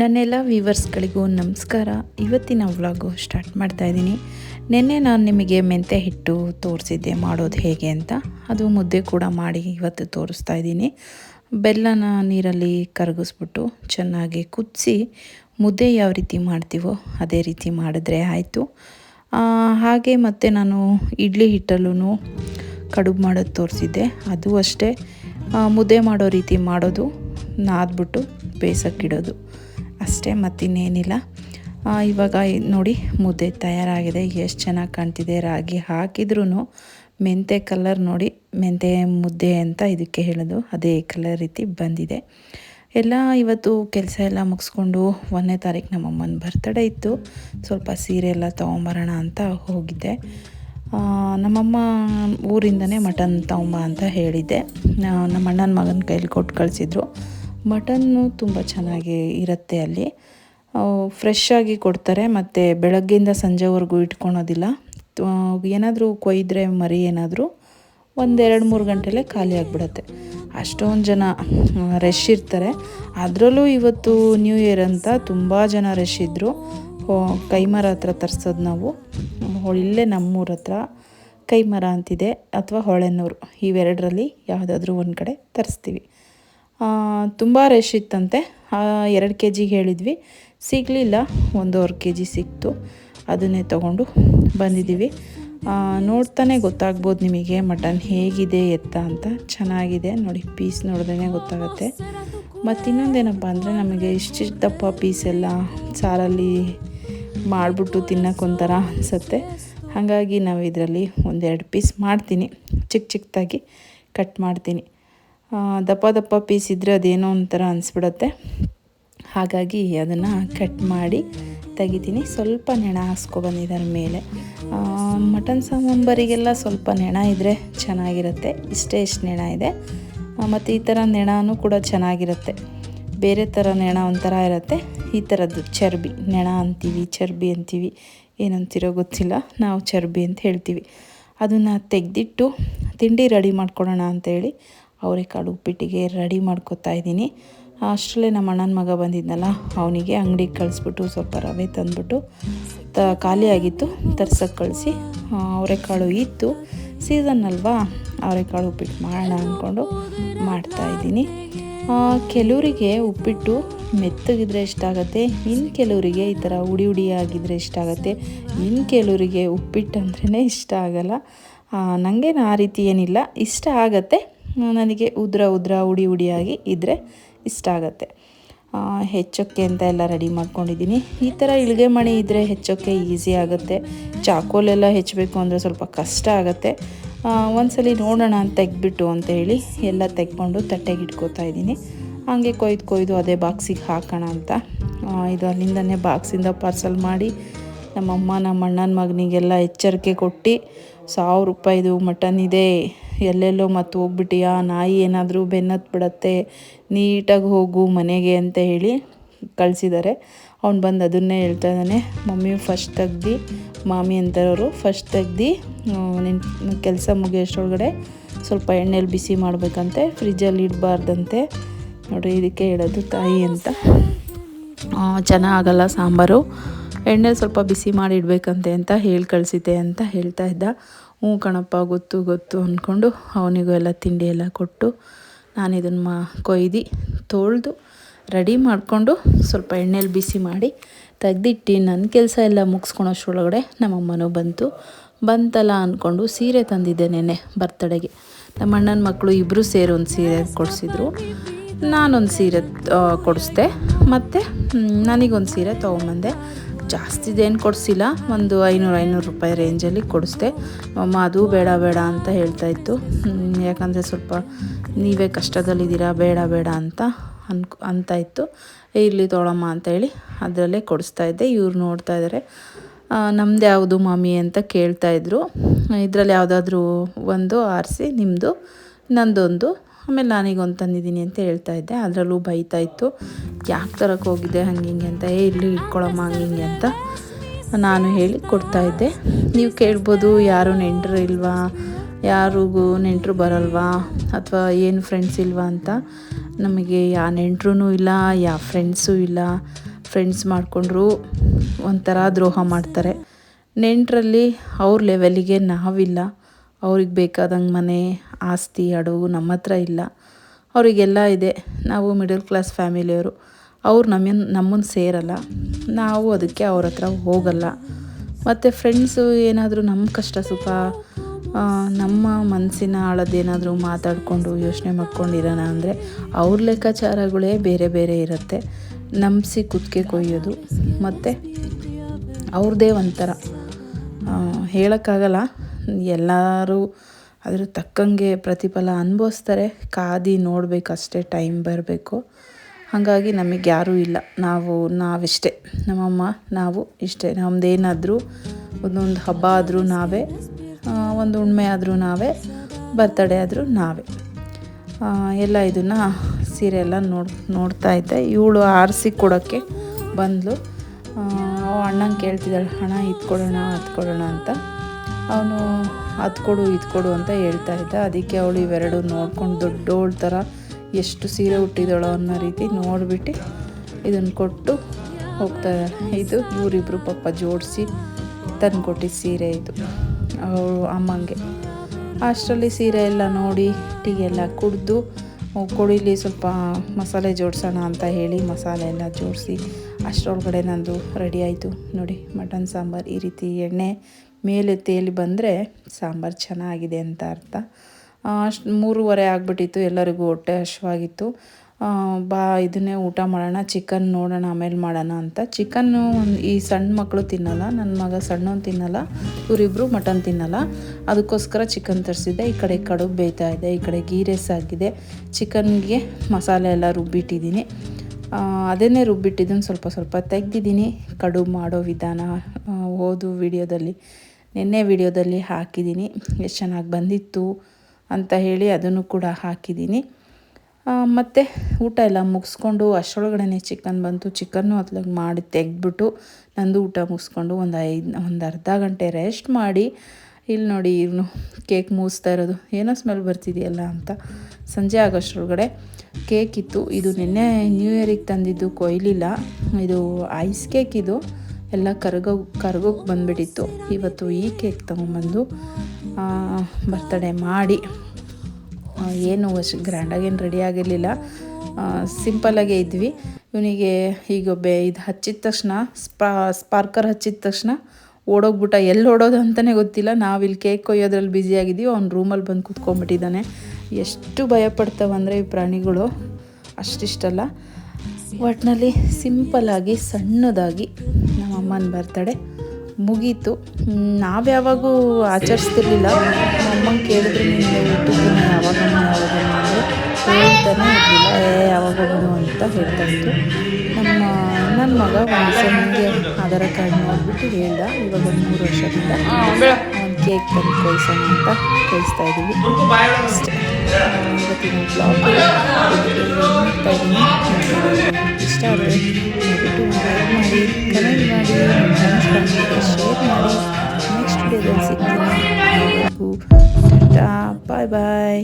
ನನ್ನೆಲ್ಲ ವ್ಯೂವರ್ಸ್ಗಳಿಗೂ ನಮಸ್ಕಾರ. ಇವತ್ತಿನ ವ್ಲಾಗು ಸ್ಟಾರ್ಟ್ ಮಾಡ್ತಾ ಇದ್ದೀನಿ. ನಿನ್ನೆ ನಾನು ನಿಮಗೆ ಮೆಂತೆ ಹಿಟ್ಟು ತೋರಿಸಿದ್ದೆ, ಮಾಡೋದು ಹೇಗೆ ಅಂತ. ಅದು ಮುದ್ದೆ ಕೂಡ ಮಾಡಿ ಇವತ್ತು ತೋರಿಸ್ತಾ ಇದ್ದೀನಿ. ಬೆಲ್ಲನ ನೀರಲ್ಲಿ ಕರಗಿಸ್ಬಿಟ್ಟು ಚೆನ್ನಾಗಿ ಕುದಿಸಿ ಮುದ್ದೆ ಯಾವ ರೀತಿ ಮಾಡ್ತೀವೋ ಅದೇ ರೀತಿ ಮಾಡಿದ್ರೆ ಆಯಿತು. ಹಾಗೆ ಮತ್ತು ನಾನು ಇಡ್ಲಿ ಹಿಟ್ಟಲ್ಲೂ ಕಡುಬು ಮಾಡೋದು ತೋರಿಸಿದ್ದೆ. ಅದು ಅಷ್ಟೇ. ಮುದ್ದೆ ಮಾಡೋ ರೀತಿ ಮಾಡೋದು, ನಾದ್ಬಿಟ್ಟು ಬೇಯಿಸೋಕ್ಕಿಡೋದು ಅಷ್ಟೇ, ಮತ್ತಿನ್ನೇನಿಲ್ಲ. ಇವಾಗ ನೋಡಿ ಮುದ್ದೆ ತಯಾರಾಗಿದೆ. ಎಷ್ಟು ಚೆನ್ನಾಗಿ ಕಾಣ್ತಿದೆ ರಾಗಿ ಹಾಕಿದ್ರೂ ಮೆಂತೆ ಕಲರ್ ನೋಡಿ ಮೆಂತೆ ಮುದ್ದೆ ಅಂತ ಇದಕ್ಕೆ ಹೇಳೋದು. ಅದೇ ಕಲರ್ ರೀತಿ ಬಂದಿದೆ. ಎಲ್ಲ ಇವತ್ತು ಕೆಲಸ ಎಲ್ಲ ಮುಗಿಸ್ಕೊಂಡು ಒಂದನೇ ತಾರೀಕು ನಮ್ಮಮ್ಮನ ಬರ್ತಡೇ ಇತ್ತು. ಸ್ವಲ್ಪ ಸೀರೆ ಎಲ್ಲ ತೊಗೊಂಬರೋಣ ಅಂತ ಹೋಗಿದ್ದೆ. ನಮ್ಮಮ್ಮ ಊರಿಂದನೇ ಮಟನ್ ತಗೊಂಬ ಅಂತ ಹೇಳಿದ್ದೆ. ನಮ್ಮ ಅಣ್ಣನ ಮಗನ ಕೈಲಿ ಕೊಟ್ಟು ಕಳಿಸಿದ್ರು. ಮಟನ್ನು ತುಂಬ ಚೆನ್ನಾಗಿ ಇರುತ್ತೆ ಅಲ್ಲಿ. ಫ್ರೆಶ್ ಆಗಿ ಕೊಡ್ತಾರೆ, ಮತ್ತು ಬೆಳಗ್ಗೆಯಿಂದ ಸಂಜೆವರೆಗೂ ಇಟ್ಕೊಳೋದಿಲ್ಲ. ಏನಾದರೂ ಕೊಯ್ದರೆ ಮರಿ ಏನಾದರೂ ಒಂದೆರಡು ಮೂರು ಗಂಟೆಲೇ ಖಾಲಿ ಆಗಿಬಿಡತ್ತೆ. ಅಷ್ಟೊಂದು ಜನ ರಶ್ ಇರ್ತಾರೆ. ಅದರಲ್ಲೂ ಇವತ್ತು ನ್ಯೂ ಇಯರ್ ಅಂತ ತುಂಬ ಜನ ರಶ್ ಇದ್ದರು ಕೈಮರ ಹತ್ರ ತರಿಸೋದು ನಾವು. ಇಲ್ಲೇ ನಮ್ಮೂರ ಹತ್ರ ಕೈಮರ ಅಂತಿದೆ, ಅಥವಾ ಹೊಳೆನೂರು. ಇವೆರಡರಲ್ಲಿ ಯಾವುದಾದ್ರೂ ಒಂದು ಕಡೆ ತರಿಸ್ತೀವಿ. ತುಂಬ ರಶ್ ಇತ್ತಂತೆ. ಎರಡು ಕೆ ಜಿಗೆ ಹೇಳಿದ್ವಿ. ಸಿಗಲಿಲ್ಲ. ಒಂದೂವರೆ ಕೆ ಜಿ ಸಿಕ್ತು. ಅದನ್ನೇ ತಗೊಂಡು ಬಂದಿದ್ದೀವಿ. ನೋಡ್ತಾನೆ ಗೊತ್ತಾಗ್ಬೋದು ನಿಮಗೆ ಮಟನ್ ಹೇಗಿದೆ, ಎತ್ತ ಅಂತ. ಚೆನ್ನಾಗಿದೆ. ನೋಡಿ ಪೀಸ್ ನೋಡಿದ್ರೆ ಗೊತ್ತಾಗುತ್ತೆ. ಮತ್ತು ಇನ್ನೊಂದೇನಪ್ಪ ಅಂದರೆ ನಮಗೆ ಇಷ್ಟಿಷ್ಟು ದಪ್ಪ ಪೀಸ್ ಎಲ್ಲ ಸಾರಲ್ಲಿ ಮಾಡಿಬಿಟ್ಟು ತಿನ್ನೋಕ್ಕೊಂಥರ ಅನಿಸುತ್ತೆ. ಹಾಗಾಗಿ ನಾವು ಇದರಲ್ಲಿ ಒಂದೆರಡು ಪೀಸ್ ಮಾಡ್ತೀನಿ. ಚಿಕ್ಕ ಚಿಕ್ಕದಾಗಿ ಕಟ್ ಮಾಡ್ತೀನಿ. ದಪ್ಪ ದಪ್ಪ ಪೀಸ್ ಇದ್ದರೆ ಅದೇನೋ ಒಂಥರ ಅನಿಸ್ಬಿಡತ್ತೆ. ಹಾಗಾಗಿ ಅದನ್ನು ಕಟ್ ಮಾಡಿ ತೆಗಿತೀನಿ. ಸ್ವಲ್ಪ ನೆಣ ಹಾಸ್ಕೊಬಂದಿದ್ದಾರೆ ಮೇಲೆ. ಮಟನ್ ಸಾಂಬಾರಿಗೆಲ್ಲ ಸ್ವಲ್ಪ ನೆಣ ಇದ್ದರೆ ಚೆನ್ನಾಗಿರುತ್ತೆ. ಇಷ್ಟೇ ಇಷ್ಟು ನೆಣ ಇದೆ. ಮತ್ತು ಈ ಥರ ನೆಣನೂ ಕೂಡ ಚೆನ್ನಾಗಿರುತ್ತೆ. ಬೇರೆ ಥರ ನೆಣ ಒಂಥರ ಇರುತ್ತೆ. ಈ ಥರದ್ದು ಚರ್ಬಿ. ನೆಣ ಅಂತೀವಿ, ಚರ್ಬಿ ಅಂತೀವಿ. ಏನಂತೀರೋ ಗೊತ್ತಿಲ್ಲ. ನಾವು ಚರ್ಬಿ ಅಂತ ಹೇಳ್ತೀವಿ. ಅದನ್ನು ತೆಗೆದಿಟ್ಟು ತಿಂಡಿ ರೆಡಿ ಮಾಡ್ಕೊಳೋಣ ಅಂತೇಳಿ ಅವರೆಕಾಳು ಉಪ್ಪಿಟ್ಟಿಗೆ ರೆಡಿ ಮಾಡ್ಕೊತಾ ಇದ್ದೀನಿ. ಅಷ್ಟರಲ್ಲೇ ನಮ್ಮ ಅಣ್ಣನ ಮಗ ಬಂದಿದ್ನಲ್ಲ, ಅವನಿಗೆ ಅಂಗಡಿಗೆ ಕಳಿಸ್ಬಿಟ್ಟು ಸ್ವಲ್ಪ ರವೆ ತಂದ್ಬಿಟ್ಟು ತ ಖಾಲಿಯಾಗಿತ್ತು ತರ್ಸಕ್ಕೆ ಕಳಿಸಿ ಅವರೆಕಾಳು ಇತ್ತು. ಸೀಸನ್ ಅಲ್ವಾ, ಅವರೆಕಾಳು ಉಪ್ಪಿಟ್ಟು ಮಾಡೋಣ ಅಂದ್ಕೊಂಡು ಮಾಡ್ತಾಯಿದ್ದೀನಿ ಕೆಲವರಿಗೆ ಉಪ್ಪಿಟ್ಟು ಮೆತ್ತಗಿದ್ರೆ ಇಷ್ಟ ಆಗುತ್ತೆ ಇನ್ನು ಕೆಲವರಿಗೆ ಈ ಥರ ಉಡಿ ಉಡಿ ಆಗಿದ್ರೆ ಇಷ್ಟ ಆಗುತ್ತೆ ಇನ್ನು ಕೆಲವರಿಗೆ ಉಪ್ಪಿಟ್ಟು ಅಂದ್ರೇ ಇಷ್ಟ ಆಗಲ್ಲ. ನನಗೇನು ಆ ರೀತಿ ಏನಿಲ್ಲ, ಇಷ್ಟ ಆಗತ್ತೆ. ನನಗೆ ಉದ್ರ ಉದ್ರ, ಉಡಿ, ಉಡಿಯಾಗಿ ಇದ್ದರೆ ಇಷ್ಟ ಆಗುತ್ತೆ. ಹೆಚ್ಚೊಕ್ಕೆ ಅಂತ ಎಲ್ಲ ರೆಡಿ ಮಾಡ್ಕೊಂಡಿದ್ದೀನಿ. ಈ ಥರ ಇಳಿಗೆ ಮಣಿ ಇದ್ದರೆ ಹೆಚ್ಚೋಕ್ಕೆ ಈಸಿ ಆಗುತ್ತೆ. ಚಾಕೋಲೆಲ್ಲ ಹೆಚ್ಚಬೇಕು ಅಂದರೆ ಸ್ವಲ್ಪ ಕಷ್ಟ ಆಗುತ್ತೆ. ಒಂದು ಒಂದ್ಸಲಿ ನೋಡೋಣ ಅಂತ ತೆಗ್ದುಬಿಟ್ಟು ಅಂತ ಹೇಳಿ ಎಲ್ಲ ತೆಗ್ಕೊಂಡು ತಟ್ಟೆಗೆ ಇಟ್ಕೋತಾ ಇದ್ದೀನಿ. ಹಾಗೆ ಕೊಯ್ದು ಕೊಯ್ದು ಅದೇ ಬಾಕ್ಸಿಗೆ ಹಾಕೋಣ ಅಂತ. ಇದು ಅಲ್ಲಿಂದನೇ ಬಾಕ್ಸಿಂದ ಪಾರ್ಸಲ್ ಮಾಡಿ ನಮ್ಮಮ್ಮ ನಮ್ಮ ಅಣ್ಣನ ಮಗನಿಗೆಲ್ಲ ಎಚ್ಚರಿಕೆ ಕೊಟ್ಟು ಸಾವಿರ ರೂಪಾಯಿದು ಮಟನ್ ಇದೆ. ಎಲ್ಲೆಲ್ಲೋ ಮತ್ತೆ ಹೋಗ್ಬಿಟ್ಟಿಯಾ? ನಾಯಿ ಏನಾದರೂ ಬೆನ್ನತ್ತು ಬಿಡತ್ತೆ, ನೀಟಾಗಿ ಹೋಗು ಮನೆಗೆ ಅಂತ ಹೇಳಿ ಕಳಿಸಿದ್ದಾರೆ ಅವ್ನು ಬಂದು ಅದನ್ನೇ ಹೇಳ್ತಾ ಇದ್ದಾನೆ ಮಮ್ಮಿ ಫಸ್ಟ್ ತೆಗ್ದು, ಮಾಮಿ ಅಂತಾರವರು ಫಸ್ಟ್ ತೆಗ್ದು ನಿನ್ನ ಕೆಲಸ ಮುಗಿಯೋಷ್ಟೊಳಗಡೆ ಸ್ವಲ್ಪ ಎಣ್ಣೆಲಿ ಬಿಸಿ ಮಾಡಬೇಕಂತೆ ಫ್ರಿಜ್ಜಲ್ಲಿ ಇಡಬಾರ್ದಂತೆ. ನೋಡಿ ಇದಕ್ಕೆ ಹೇಳೋದು ತಾಯಿ ಅಂತ. ಚೆನ್ನಾಗಲ್ಲ ಸಾಂಬಾರು. ಎಣ್ಣೆ ಸ್ವಲ್ಪ ಬಿಸಿ ಮಾಡಿ ಇಡಬೇಕಂತೆ ಅಂತ ಹೇಳಿ ಕಳಿಸಿದ್ದೆ ಅಂತ ಹೇಳ್ತಾ ಇದ್ದ. ಹ್ಞೂ ಕಣಪ್ಪ, ಗೊತ್ತು ಗೊತ್ತು ಅಂದ್ಕೊಂಡು ಅವನಿಗೂ ಎಲ್ಲ ತಿಂಡಿ ಎಲ್ಲ ಕೊಟ್ಟು ನಾನು ಇದನ್ನು ಮಾ, ಕೊಯ್ದು, ತೊಳೆದು ರೆಡಿ ಮಾಡಿಕೊಂಡು ಸ್ವಲ್ಪ ಎಣ್ಣೆಲಿ ಬಿಸಿ ಮಾಡಿ ತೆಗ್ದಿಟ್ಟು ನನ್ನ ಕೆಲಸ ಎಲ್ಲ ಮುಗಿಸ್ಕೊಳೋಷ್ಟ್ರೊಳಗಡೆ ನಮ್ಮಮ್ಮನೂ ಬಂತು. ಬಂತಲ್ಲ ಅಂದ್ಕೊಂಡು ಸೀರೆ ತಂದಿದ್ದೆ ನೆನೆ ಬರ್ತಡೆಗೆ ನಮ್ಮ ಅಣ್ಣನ ಮಕ್ಕಳು ಇಬ್ಬರು ಸೇರಿ ಒಂದು ಸೀರೆ ಕೊಡಿಸಿದ್ರು. ನಾನೊಂದು ಸೀರೆ ಕೊಡಿಸ್ದೆ. ಮತ್ತು ನನಗೊಂದು ಸೀರೆ ತೊಗೊಂಬಂದೆ. ಜಾಸ್ತಿದೇನು ಕೊಡಿಸಿಲ್ಲ. ಒಂದು ಐನೂರು ಐನೂರು ರೂಪಾಯಿ ರೇಂಜಲ್ಲಿ ಕೊಡಿಸ್ದೆ. ಅಮ್ಮ, ಅದು ಬೇಡ ಬೇಡ ಅಂತ ಹೇಳ್ತಾ ಇತ್ತು. ಯಾಕಂದರೆ ಸ್ವಲ್ಪ ನೀವೇ ಕಷ್ಟದಲ್ಲಿದ್ದೀರಾ, ಬೇಡ ಬೇಡ ಅಂತ ಅನ್ಕೊ, ಅಂತ ಇತ್ತು. ಇರಲಿ ತೊಗೊಳಮ್ಮ ಅಂತೇಳಿ ಅದರಲ್ಲೇ ಕೊಡಿಸ್ತಾ ಇದ್ದೆ. ಇವ್ರು ನೋಡ್ತಾ ಇದ್ದಾರೆ ನಮ್ದು ಯಾವುದು ಮಾಮಿ ಅಂತ ಕೇಳ್ತಾಯಿದ್ರು ಇದರಲ್ಲಿ ಯಾವುದಾದ್ರೂ ಒಂದು ಆರಿಸಿ ನಿಮ್ಮದು ನಂದೊಂದು. ಆಮೇಲೆ ನಾನೀಗೊಂದು ತಂದಿದ್ದೀನಿ ಅಂತ ಹೇಳ್ತಾ ಇದ್ದೆ. ಅದರಲ್ಲೂ ಬೈತಾ ಇತ್ತು. ಯಾಕೆ ತರಕ್ಕೆ ಹೋಗಿದ್ದೆ, ಹಂಗೆ ಹಿಂಗೆ ಅಂತ. ಏ ಇಲ್ಲಿ ಇಟ್ಕೊಳಮ್ಮ, ಹಂಗೆ ಹಿಂಗೆ ಅಂತ ನಾನು ಹೇಳಿ ಕೊಡ್ತಾ ಇದ್ದೆ. ನೀವು ಕೇಳ್ಬೋದು, ಯಾರು ನೆಂಟರು ಇಲ್ವಾ, ಯಾರಿಗೂ ನೆಂಟರು ಬರಲ್ವಾ, ಅಥವಾ ಏನು ಫ್ರೆಂಡ್ಸ್ ಇಲ್ವಾ ಅಂತ. ನಮಗೆ ಯಾ ನೆಂಟ್ರೂ ಇಲ್ಲ, ಯಾ ಫ್ರೆಂಡ್ಸು ಇಲ್ಲ. ಫ್ರೆಂಡ್ಸ್ ಮಾಡಿಕೊಂಡ್ರು ಒಂಥರ ದ್ರೋಹ ಮಾಡ್ತಾರೆ. ನೆಂಟರಲ್ಲಿ ಅವ್ರ ಲೆವೆಲಿಗೆ ನಾವಿಲ್ಲ. ಅವ್ರಿಗೆ ಬೇಕಾದಂಗೆ ಮನೆ, ಆಸ್ತಿ ಅಡವು ನಮ್ಮ ಹತ್ರ ಇಲ್ಲ. ಅವರಿಗೆಲ್ಲ ಇದೆ. ನಾವು ಮಿಡಲ್ ಕ್ಲಾಸ್ ಫ್ಯಾಮಿಲಿಯವರು ಅವ್ರು ನಮ್ಮನ್ನು ನಮ್ಮನ್ನು ಸೇರಲ್ಲ. ನಾವು ಅದಕ್ಕೆ ಅವ್ರ ಹತ್ರ ಹೋಗಲ್ಲ. ಮತ್ತು ಫ್ರೆಂಡ್ಸು ಏನಾದರೂ ನಮ್ಮ ಕಷ್ಟ ಸುಖ ನಮ್ಮ ಮನಸ್ಸಿನ ಆಳದೇನಾದರೂ ಮಾತಾಡಿಕೊಂಡು ಯೋಚನೆ ಮಾಡ್ಕೊಂಡಿರೋಣ ಅಂದರೆ ಅವ್ರ ಲೆಕ್ಕಾಚಾರಗಳೇ ಬೇರೆ ಬೇರೆ ಇರುತ್ತೆ. ನಂಬಿಸಿ ಕುತ್ತಿಗೆ ಕೊಯ್ಯೋದು. ಮತ್ತು ಅವ್ರದ್ದೇ ಒಂಥರ. ಹೇಳೋಕ್ಕಾಗಲ್ಲ. ಎಲ್ಲರೂ ಅದ್ರ ತಕ್ಕಂಗೆ ಪ್ರತಿಫಲ ಅನುಭವಿಸ್ತಾರೆ. ಕಾದಿ ನೋಡಬೇಕು ಅಷ್ಟೇ ಟೈಮ್ ಬರಬೇಕು. ಹಾಗಾಗಿ ನಮಗೆ ಯಾರೂ ಇಲ್ಲ. ನಾವು, ನಾವಿಷ್ಟೇ. ನಮ್ಮಮ್ಮ, ನಾವು ಇಷ್ಟೇ. ನಮ್ಮದೇನಾದರೂ ಒಂದೊಂದು ಹಬ್ಬ ಆದರೂ ನಾವೇ ಒಂದು ಹುಣ್ಮೆ ಆದರೂ ನಾವೇ ಬರ್ತಡೇ ಆದರೂ ನಾವೇ. ಎಲ್ಲ ಇದನ್ನು ಸೀರೆ ಎಲ್ಲ ನೋಡ್, ನೋಡ್ತಾ ಇದ್ದೆ. ಇವಳು ಆರಿಸಿ ಕೊಡೋಕ್ಕೆ ಬಂದಳು ಅಣ್ಣಂಗೆ ಕೇಳ್ತಿದ್ದಾಳೆ ಹಣ ಇದ್ಕೊಡೋಣ ಅದು ಅಂತ. ಅವನು ಅದು ಕೊಡು, ಇದು ಕೊಡು ಅಂತ ಹೇಳ್ತಾ ಇದ್ದ. ಅದಕ್ಕೆ ಅವಳು ಇವೆರಡು ನೋಡ್ಕೊಂಡು ದೊಡ್ಡೋಳ ಥರ ಎಷ್ಟು ಸೀರೆ ಹುಟ್ಟಿದಳು ಅನ್ನೋ ರೀತಿ ನೋಡಿಬಿಟ್ಟು ಇದನ್ನು ಕೊಟ್ಟು ಹೋಗ್ತಾ ಇದು ಇವರಿಬ್ಬರು ಪಾಪ ಜೋಡಿಸಿ ತಂದು ಕೊಟ್ಟಿದ್ದ ಸೀರೆ ಇದು. ಅವಳು ಅಮ್ಮಂಗೆ. ಅಷ್ಟರಲ್ಲಿ ಸೀರೆ ಎಲ್ಲ ನೋಡಿ ಟೀ ಎಲ್ಲ ಕುಡಿದು ಕೊಡಿಲಿ ಸ್ವಲ್ಪ ಮಸಾಲೆ ಜೋಡಿಸೋಣ ಅಂತ ಹೇಳಿ ಮಸಾಲೆ ಎಲ್ಲ ಜೋಡಿಸಿ, ಅಷ್ಟರೊಳಗಡೆ ನಂದು ರೆಡಿ ಆಯಿತು. ನೋಡಿ, ಮಟನ್ ಸಾಂಬಾರು ಈ ರೀತಿ ಎಣ್ಣೆ ಮೇಲೆ ತೇಲಿ ಬಂದರೆ ಸಾಂಬಾರು ಚೆನ್ನಾಗಿದೆ ಅಂತ ಅರ್ಥ. ಅಷ್ಟು ಮೂರುವರೆ ಆಗಿಬಿಟ್ಟಿತ್ತು, ಎಲ್ಲರಿಗೂ ಹೊಟ್ಟೆ ಹಶ್ವಾಗಿತ್ತು ಬಾ, ಇದನ್ನೇ ಊಟ ಮಾಡೋಣ ಚಿಕನ್ ನೋಡೋಣ, ಆಮೇಲೆ ಮಾಡೋಣ ಅಂತ. ಚಿಕನ್ನು ಈ ಸಣ್ಣ ಮಕ್ಕಳು ತಿನ್ನಲ್ಲ ನನ್ನ ಮಗ ಸಣ್ಣವನು ತಿನ್ನಲ್ಲ ಇವರಿಬ್ಬರು ಮಟನ್ ತಿನ್ನಲ್ಲ. ಅದಕ್ಕೋಸ್ಕರ ಚಿಕನ್ ತರಿಸಿದ್ದೆ. ಈ ಕಡೆ ಕಡುಬು ಬೇಯ್ತಾ ಇದೆ, ಈ ಕಡೆ ಗೀ ರೈಸ್ ಆಗಿದೆ. ಚಿಕನ್ಗೆ ಮಸಾಲೆ ಎಲ್ಲ ರುಬ್ಬಿಟ್ಟಿದ್ದೀನಿ. ಅದನ್ನೇ ರುಬ್ಬಿಟ್ಟಿದ್ದನ್ನು ಸ್ವಲ್ಪ ಸ್ವಲ್ಪ ತೆಗ್ದಿದ್ದೀನಿ. ಕಡುಬು ಮಾಡೋ ವಿಧಾನ ಓದು ವಿಡಿಯೋದಲ್ಲಿ. ನಿನ್ನೆ ವಿಡಿಯೋದಲ್ಲಿ ಹಾಕಿದ್ದೀನಿ. ಎಷ್ಟು ಚೆನ್ನಾಗಿ ಬಂದಿತ್ತು ಅಂತ ಹೇಳಿ ಅದನ್ನು ಕೂಡ ಹಾಕಿದ್ದೀನಿ. ಮತ್ತು ಊಟ ಎಲ್ಲ ಮುಗಿಸ್ಕೊಂಡು ಅಷ್ಟರೊಳಗಡೆ ಚಿಕನ್ ಬಂತು. ಚಿಕನ್ನು ಅದ್ಲಾಗ ಮಾಡಿ ತೆಗೆದ್ಬಿಟ್ಟು ನಂದು ಊಟ ಮುಗಿಸ್ಕೊಂಡು ಒಂದು ಐದು, ಒಂದು ಅರ್ಧ ಗಂಟೆ ರೆಸ್ಟ್ ಮಾಡಿ ಇಲ್ಲಿ ನೋಡಿ ಇವನು ಕೇಕ್ ಮೂಸ್ತಾ ಇರೋದು. ಏನೋ ಸ್ಮೆಲ್ ಬರ್ತಿದೆಯಲ್ಲ ಅಂತ. ಸಂಜೆ ಆಗೋಷ್ಟ್ರೊಳಗಡೆ ಕೇಕ್ ಇತ್ತು. ಇದು ನಿನ್ನೆ ನ್ಯೂ ಇಯರಿಗೆ ತಂದಿದ್ದು ಕೊಯ್ಲಿಲ್ಲ. ಇದು ಐಸ್ ಕೇಕ್ ಇದು. ಎಲ್ಲ ಕರಗೋ ಕರಗೋಗಿ ಬಂದುಬಿಟ್ಟಿತ್ತು. ಇವತ್ತು ಈ ಕೇಕ್ ತೊಗೊಂಬಂದು ಬರ್ತಡೇ ಮಾಡಿ ಏನು ಅಷ್ಟು ಗ್ರ್ಯಾಂಡಾಗೇನು ರೆಡಿ ಆಗಿರಲಿಲ್ಲ. ಸಿಂಪಲ್ಲಾಗೇ ಇದ್ವಿ. ಇವನಿಗೆ ಈಗ ಬೆ ಇದು ಹಚ್ಚಿದ ತಕ್ಷಣ, ಸ್ಪಾ ಸ್ಪಾರ್ಕರ್ ಹಚ್ಚಿದ ತಕ್ಷಣ ಓಡೋಗ್ಬಿಟ್ಟ. ಎಲ್ಲಿ ಓಡೋದು ಅಂತಲೇ ಗೊತ್ತಿಲ್ಲ. ನಾವು ಇಲ್ಲಿ ಕೇಕ್ ಕೊಯ್ಯೋದ್ರಲ್ಲಿ ಬ್ಯುಸಿ ಆಗಿದ್ದೀವಿ. ಅವ್ನು ರೂಮಲ್ಲಿ ಬಂದು ಕೂತ್ಕೊಂಡ್ಬಿಟ್ಟಿದ್ದಾನೆ. ಎಷ್ಟು ಭಯಪಡ್ತಾವಂದರೆ ಈ ಪ್ರಾಣಿಗಳು. ಅಷ್ಟಿಷ್ಟಲ್ಲ. ಒಟ್ಟಿನಲ್ಲಿ ಸಿಂಪಲ್ಲಾಗಿ ಸಣ್ಣದಾಗಿ ಅಮ್ಮನ ಬರ್ತಡೆ ಮುಗೀತು. ನಾವು ಯಾವಾಗೂ ಆಚರಿಸ್ತಿರ್ಲಿಲ್ಲ. ಅಮ್ಮಂಗೆ ಕೇಳಿದ್ರೆ ನಿಮಗೆ ಊಟಕ್ಕೆ ಯಾವಾಗಮ್ಮ ಯಾವಾಗಮ್ಮ ಅಂದರೆ. ಹೇಳ್ತಾನೆ ಇರಲಿಲ್ಲ. ಏ ಯಾವಾಗಮ್ಮ ಅಂತ ಹೇಳ್ತಾ ಇತ್ತು ನಮ್ಮ ನನ್ನ ಮಗ ಒಂದು ನನಗೆ ಆಧಾರ ಕಾರ್ಡ್ ನೋಡಿಬಿಟ್ಟು ಹೇಳ್ದ ಇವಾಗ ಒಂದು ಮೂರು ವರ್ಷದಿಂದ ಒಂದು ಕೇಕ್ ತಂದು ಕಳಿಸೋಣ ಅಂತ ಕಳಿಸ್ತಾ ಇದ್ದೀವಿ. ಅಷ್ಟೇ. ಆ, ಇವತ್ತಿನ ಬ್ಲಾಗ್ ಮಾಡ್ತಾ ಇದ್ದೀನಿ ಇಷ್ಟ ಆದರೆ ದಯವಿಟ್ಟು ಒಂದು ಲೈಕ್ ಮಾಡಿ ಕಮೆಂಟ್ ಮಾಡಿ ನಿಮ್ಮ ಫ್ರೆಂಡ್ಸ್ ಫ್ಯಾಮಿಲಿಗೆ ಶೇರ್ ಮಾಡಿ ನೆಕ್ಸ್ಟ್ ವಿಡಿಯೋದಲ್ಲಿ ಸಿಗ್ತೀನಿ ಬಾಯ್ ಬಾಯ್